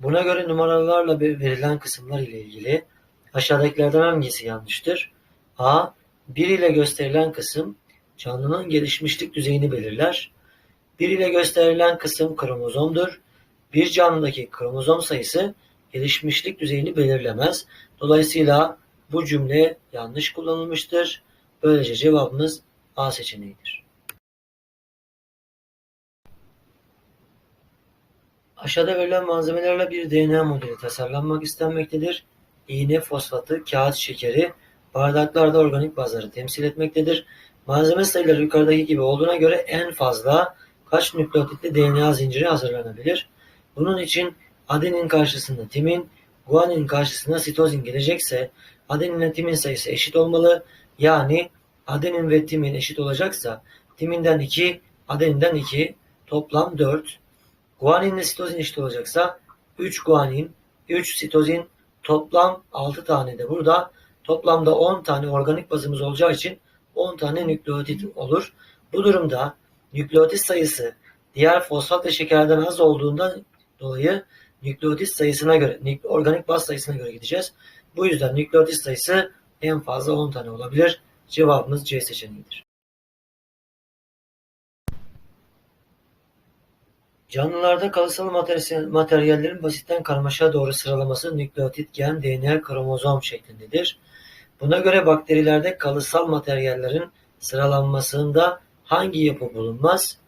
Buna göre numaralarla verilen kısımlar ile ilgili aşağıdakilerden hangisi yanlıştır? A. 1 ile gösterilen kısım canlının gelişmişlik düzeyini belirler. 1 ile gösterilen kısım kromozomdur. Bir canlıdaki kromozom sayısı gelişmişlik düzeyini belirlemez. Dolayısıyla bu cümle yanlış kullanılmıştır. Böylece cevabımız A seçeneğidir. Aşağıda verilen malzemelerle bir DNA modeli tasarlanmak istenmektedir. İğne fosfatı, kağıt şekeri, bardaklarda organik bazları temsil etmektedir. Malzeme sayıları yukarıdaki gibi olduğuna göre en fazla kaç nükleotitli DNA zinciri hazırlanabilir? Bunun için adenin karşısında timin, guanin karşısında sitozin gelecekse adenin ile timin sayısı eşit olmalı. Yani adenin ve timin eşit olacaksa timinden 2, adeninden 2, toplam 4. Guanin ile sitozin eşit olacaksa 3 guanin, 3 sitozin, toplam 6 tane de burada. Toplamda 10 tane organik bazımız olacağı için 10 tane nükleotit olur. Bu durumda nükleotit sayısı diğer fosfat ve şekerden az olduğundan dolayı nükleotit sayısına göre, organik baz sayısına göre gideceğiz. Bu yüzden nükleotit sayısı en fazla 10 tane olabilir. Cevabımız C seçeneğidir. Canlılarda kalıtsal materyallerin basitten karmaşa doğru sıralaması nükleotit, gen, DNA, kromozom şeklindedir. Buna göre bakterilerde kalıtsal materyallerin sıralanmasında hangi yapı bulunmaz?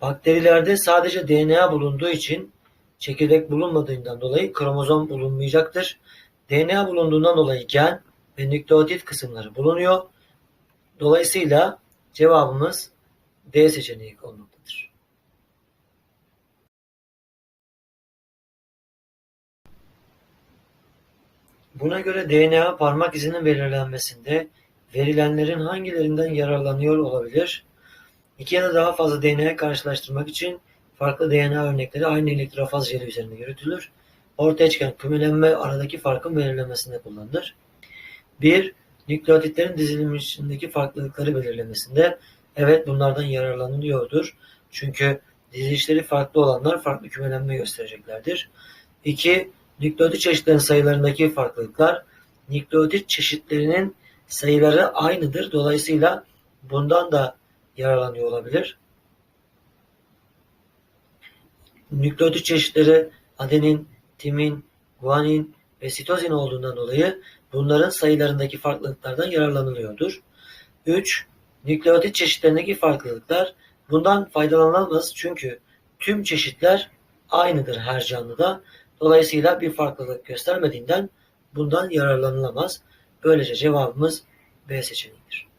Bakterilerde sadece DNA bulunduğu için çekirdek bulunmadığından dolayı kromozom bulunmayacaktır. DNA bulunduğundan dolayı gen ve nükleotit kısımları bulunuyor. Dolayısıyla cevabımız D seçeneği olmaktadır. Buna göre DNA parmak izinin belirlenmesinde verilenlerin hangilerinden yararlanıyor olabilir? İki ya da daha fazla DNA karşılaştırmak için farklı DNA örnekleri aynı elektrofaz jeli üzerinde yürütülür. Ortaya çıkan kümelenme aradaki farkın belirlenmesinde kullanılır. 1. Nükleotitlerin dizilmişindeki farklılıkları belirlemesinde evet bunlardan yararlanılıyordur. Çünkü dizilişleri farklı olanlar farklı kümelenme göstereceklerdir. 2. Nükleotit çeşitlerinin sayılarındaki farklılıklar nükleotit çeşitlerinin sayıları aynıdır. Dolayısıyla bundan da yararlanıyor olabilir. Nükleotit çeşitleri adenin, timin, guanin ve sitozin olduğundan dolayı bunların sayılarındaki farklılıklardan yararlanılıyordur. 3. Nükleotit çeşitlerindeki farklılıklar bundan faydalanılamaz çünkü tüm çeşitler aynıdır her canlıda. Dolayısıyla bir farklılık göstermediğinden bundan yararlanılamaz. Böylece cevabımız B seçeneğidir.